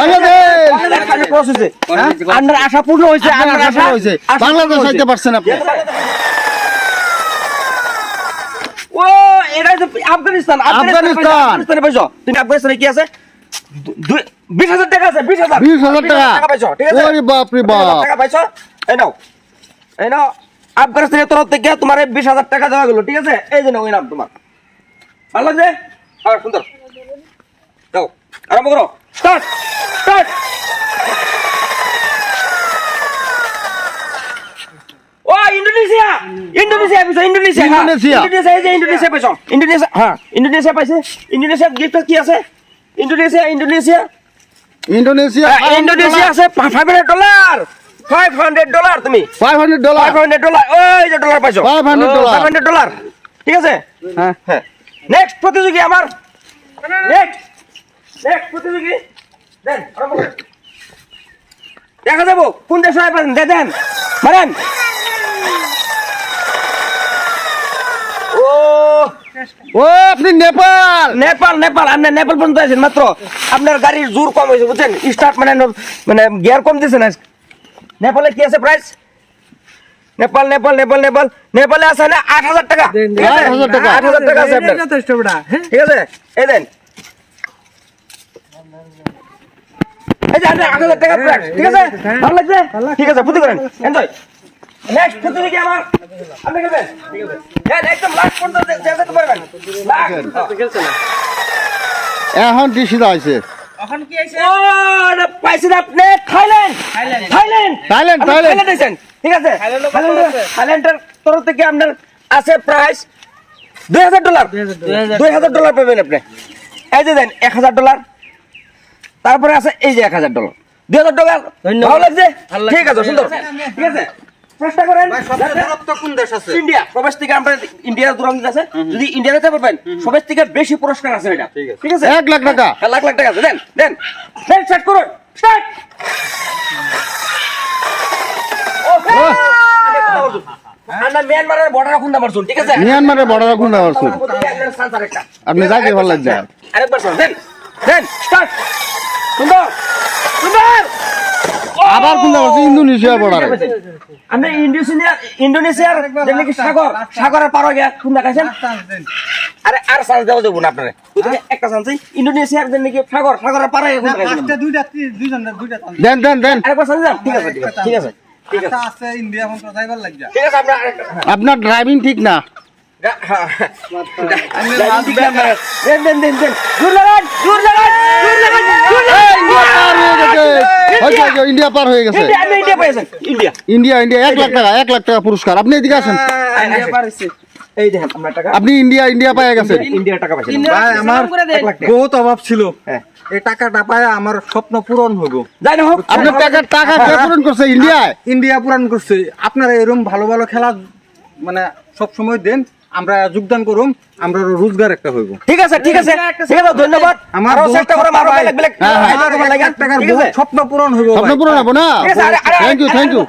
বাংলাদেশ। আপনার আশা পূর্ণ হয়েছে আপনার আশা হয়েছে। বাংলাদেশ হইতে পারছেন আপনি। ও এটা আফগানিস্তান। তুমি আফগানিস্তানে কি আছে? বিশ হাজার টাকা আছে বিশ হাজার। বিশ হাজার টাকা। পাইছো ঠিক আছে? ওরে বাপ রে বিশ বাপ। টাকা পাইছো? এই নাও এই নাও আফগানিস্তানের তরফ থেকে তোমার বিশ হাজার টাকা দেওয়া গেল ঠিক আছে? এই যে নাও ওই নাম তোমার। ভালো লাগছে হ্যাঁ সুন্দর যাও আরম্ভ করো স্টার্ট স্টার্ট ও ইন্দোনেশিয়া ইন্দোনেশিয়া পাইছো ইন্দোনেশিয়া হ্যাঁ। ইন্দোনেশিয়া। ইন্দোনেশিয়া এই যে ইন্দোনেশিয়া পাইছো ইন্দোনেশিয়া হ্যাঁ ইন্দোনেশিয়া পাইছে ইন্দোনেশিয়া গিফট কি আছে ইন্দোনেশিয়া ইন্দোনেশিয়া ইন্দোনেশিয়া হ্যাঁ, ইন্দোনেশিয়া আছে five hundred dollar five hundred dollar তুমি five hundred dollar five hundred dollar ওই যে ডলার পাইছো 500 ডলার। ফাইভ হান্ড্রেড ডলার ঠিক আছে হ্যাঁ হ্যাঁ নেক্সট প্রতিযোগী আমার। নেক্সট নেক্সট প্রতিযোগী। দেন দেখা যাব কোন দেশ হয় পারেন দেন। মারেন। ও। ও আপনি নেপাল। নেপাল নেপাল। আপনি নেপাল পর্যন্ত আছেন মাত্র। আপনার গাড়ির জোর কম হয়েছে বুঝছেন? স্টার্ট মানে মানে গিয়ার কম দিয়েছে না? নেপালে কি আছে প্রাইস নেপাল নেপাল নেপাল নেপাল। নেপালে আছে না আট হাজার টাকা? ঠিক আছে? 8,000 টাকা। আট হাজার টাকা আছে ঠিক আছে? এই দেন। এই যে আট হাজার ঠিক আছে? ভালো লাগছে? ঠিক আছে ফুটি করেন। এনজয় নেক্সট ফুটি কি আমার। আপনি খেলবেন? ঠিক আছে হ্যাঁ একদম লাস্ট পর্যন্ত যেতে পারবেন। লাস্ট এখন ও, পাইছেন আপনি ঠিক আছে? থাইল্যান্ডের- থাইল্যান্ডের তরফ থেকে আপনার আছে প্রাইস দুই হাজার ডলার। দুই হাজার ডলার। পাবেন আপনি। এই যে দেন এক হাজার ডলার। তারপরে আছে এই যে এক হাজার ডলার। দুই হাজার ডলার। ভালো লাগছে? ঠিক আছে সুন্দর। ঠিক আছে? চেষ্টা করেন ইন্ডিয়া থেকে আমরা ইন্ডিয়ার দূরান্ত আছে। যদি ইন্ডিয়া যেতে পারবেন থেকে বেশি পুরস্কার আছে এটা। ঠিক আছে। এক লাখ টাকা। হ্যাঁ, লাখ লাখ টাকা আছে। দেন দেন। দেন স্টার্ট করুন। স্টার্ট আমরা মিয়ানমারের বর্ডার নাম্বার ঠিক আছে? মিয়ানমারের বর্ডার আরেকটা। আপনি যাকে ভালো লাগছে আরেকবার শুনুন, দেন দেন স্টার্ট সুন্দর সুন্দর! আবার কোন জায়গা ইন্দোনেশিয়া বর্ডারে আপনি ইন্দোনেশিয়া ইন্দোনেশিয়ার যেমনি কি সাগর সাগরের পার গিয়া কোন দেখাইছেন আরে আর চান্স দেওয়া যাব না আপনারে। একটা চান্স ইন্দোনেশিয়ার যেমনি কি সাগর সাগরের পার গিয়া কোন দেখাইছেন দেন দেন দেন। আরেকবার চান্স দেন? ঠিক আছে ঠিক আছে ঠিক আছে ঠিক আছে। ঠিক আছে আমরা হ্যাঁ। আপনার ড্রাইভিং ঠিক না? হ্যাঁ, দেন দেন দেন দেন। জোর লাগান জোর লাগান জোর লাগান জোর লাগান। ইন্ডিয়া পার হয়ে গেছে। ইন্ডিয়া ইন্ডিয়া পেয়েছেন ইন্ডিয়া ইন্ডিয়া ইন্ডিয়া এক লাখ টাকা এক লাখ টাকা পুরস্কার। আপনি এদিকে আসেন। ইন্ডিয়া পারেছে এই দেখেন আপনার টাকা আপনি ইন্ডিয়া ইন্ডিয়া পায়ে গেছেন। টাকা পাইছেন ভাই আমার। বহুত অভাব ছিল। হ্যাঁ। এই টাকাটা পায় আমার স্বপ্ন পূরণ হব যাই না হোক আপনি টাকার টাকা কে পূরণ করছে? ইন্ডিয়ায় ইন্ডিয়া পূরণ করছে। আপনারা এরকম ভালো ভালো খেলা মানে সব সময় দেন। আমরা যোগদান করুম আমরা রোজগার একটা হইব ঠিক আছে ঠিক আছে ঠিক আছে ধন্যবাদ আমার চেষ্টা করব আরও বেলেগ বেলেগ হ্যাঁ, হ্যাঁ। টাকার স্বপ্ন পূরণ হইব স্বপ্ন পূরণ হব না থ্যাংক ইউ থ্যাংক ইউ